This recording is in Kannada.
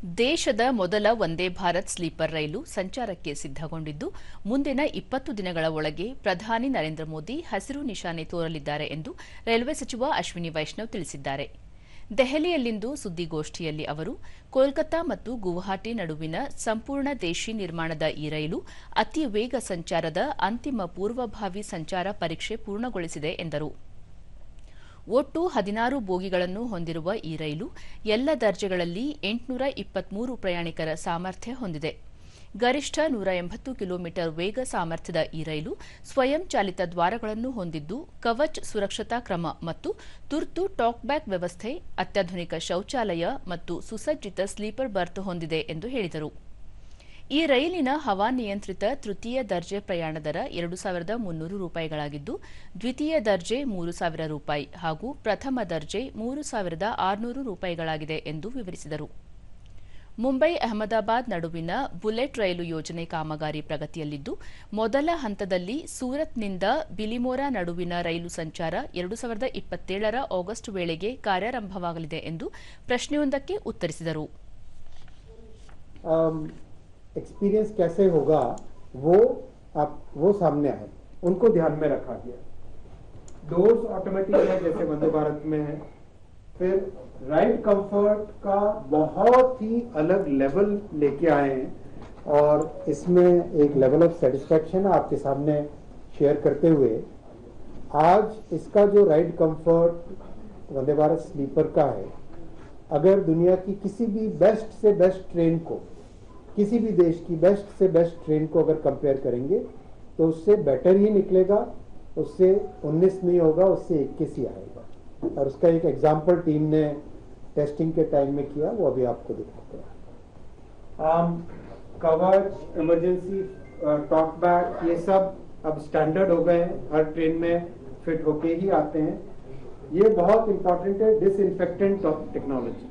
ದೇಶದ ಮೊದಲ ವಂದೇ ಭಾರತ್ ಸ್ಲೀಪರ್ ರೈಲು ಸಂಚಾರಕ್ಕೆ ಸಿದ್ದಗೊಂಡಿದ್ದು ಮುಂದಿನ ಇಪ್ಪತ್ತು ದಿನಗಳ ಒಳಗೆ ಪ್ರಧಾನಿ ನರೇಂದ್ರ ಮೋದಿ ಹಸಿರು ನಿಶಾನೆ ತೋರಲಿದ್ದಾರೆ ಎಂದು ರೈಲ್ವೆ ಸಚಿವ ಅಶ್ವಿನಿ ವೈಷ್ಣವ್ ತಿಳಿಸಿದ್ದಾರೆ. ದೆಹಲಿಯಲ್ಲಿಂದು ಸುದ್ದಿಗೋಷ್ಠಿಯಲ್ಲಿ ಅವರು, ಕೋಲ್ಕತಾ ಮತ್ತು ಗುವಾಹಟಿ ನಡುವಿನ ಸಂಪೂರ್ಣ ದೇಶಿ ನಿರ್ಮಾಣದ ಈ ರೈಲು ಅತಿ ವೇಗ ಸಂಚಾರದ ಅಂತಿಮ ಪೂರ್ವಭಾವಿ ಸಂಚಾರ ಪರೀಕ್ಷೆ ಪೂರ್ಣಗೊಳಿಸಿದೆ ಎಂದರು. ಒಟ್ಟು ಹದಿನಾರು ಬೋಗಿಗಳನ್ನು ಹೊಂದಿರುವ ಈ ರೈಲು ಎಲ್ಲ ದರ್ಜೆಗಳಲ್ಲಿ ಎಂಟುನೂರ ಇಪ್ಪತ್ಮೂರು ಪ್ರಯಾಣಿಕರ ಸಾಮರ್ಥ್ಯ ಹೊಂದಿದೆ. ಗರಿಷ್ಠ ನೂರ ಎಂಬತ್ತು ಕಿಲೋಮೀಟರ್ ವೇಗ ಸಾಮರ್ಥ್ಯದ ಈ ರೈಲು ಸ್ವಯಂ ಚಾಲಿತ ದ್ವಾರಗಳನ್ನು ಹೊಂದಿದ್ದು, ಕವಚ್ ಸುರಕ್ಷತಾ ಕ್ರಮ ಮತ್ತು ತುರ್ತು ಟಾಕ್ಬ್ಯಾಕ್ ವ್ಯವಸ್ಥೆ, ಅತ್ಯಾಧುನಿಕ ಶೌಚಾಲಯ ಮತ್ತು ಸುಸಜ್ಜಿತ ಸ್ಲೀಪರ್ ಬರ್ತ್ ಹೊಂದಿದೆ ಎಂದು ಹೇಳಿದರು. ಈ ರೈಲಿನ ಹವಾನಿಯಂತ್ರಿತ ತೃತೀಯ ದರ್ಜೆ ಪ್ರಯಾಣ ದರ ಎರಡು ಸಾವಿರದ ಮುನ್ನೂರು ರೂಪಾಯಿಗಳಾಗಿದ್ದು, ದ್ವಿತೀಯ ದರ್ಜೆ ಮೂರು ಸಾವಿರ ರೂಪಾಯಿ ಹಾಗೂ ಪ್ರಥಮ ದರ್ಜೆ ಮೂರು ಸಾವಿರದ ಆರುನೂರು ರೂಪಾಯಿಗಳಾಗಿದೆ ಎಂದು ವಿವರಿಸಿದರು. ಮುಂಬೈ ಅಹಮದಾಬಾದ್ ನಡುವಿನ ಬುಲೆಟ್ ರೈಲು ಯೋಜನೆ ಕಾಮಗಾರಿ ಪ್ರಗತಿಯಲ್ಲಿದ್ದು, ಮೊದಲ ಹಂತದಲ್ಲಿ ಸೂರತ್ನಿಂದ ಬಿಲಿಮೋರಾ ನಡುವಿನ ರೈಲು ಸಂಚಾರ ಎರಡು ಸಾವಿರದ ಇಪ್ಪತ್ತೇಳರ ಆಗಸ್ಟ್ ವೇಳೆಗೆ ಕಾರ್ಯಾರಂಭವಾಗಲಿದೆ ಎಂದು ಪ್ರಶ್ನೆಯೊಂದಕ್ಕೆ ಉತ್ತರಿಸಿದರು. एक्सपीरियंस कैसे होगा, वो आप, वो सामने आए उनको ध्यान में रखा गया। डोर्स ऑटोमेटिक है, जैसे वंदे भारत में है। फिर राइड कंफर्ट का बहुत ही अलग लेवल लेके आए हैं। और इसमें एक लेवल ऑफ़ सेटिस्फेक्शन आपके सामने शेयर करते हुए, आज इसका जो ride comfort Vande Bharat sleeper का है, अगर दुनिया की किसी भी बेस्ट से बेस्ट ट्रेन को किसी भी देश की बेस्ट से बेस्ट ट्रेन को अगर कंपेयर करेंगे तो उससे बेटर ही निकलेगा, उससे 19 नहीं होगा, उससे 21 ही आएगा। और उसका एक एग्ज़ाम्पल टीम ने टेस्टिंग के टाइम में किया, वो अभी आपको दिखाते हैं। कवच इमरजेंसी टॉक बैक ये सब अब स्टैंडर्ड हो गए हैं, हर ट्रेन में फिट होके ही आते हैं। ये बहुत इंपॉर्टेंट है डिसइंफेक्टेंट टेक्नोलॉजी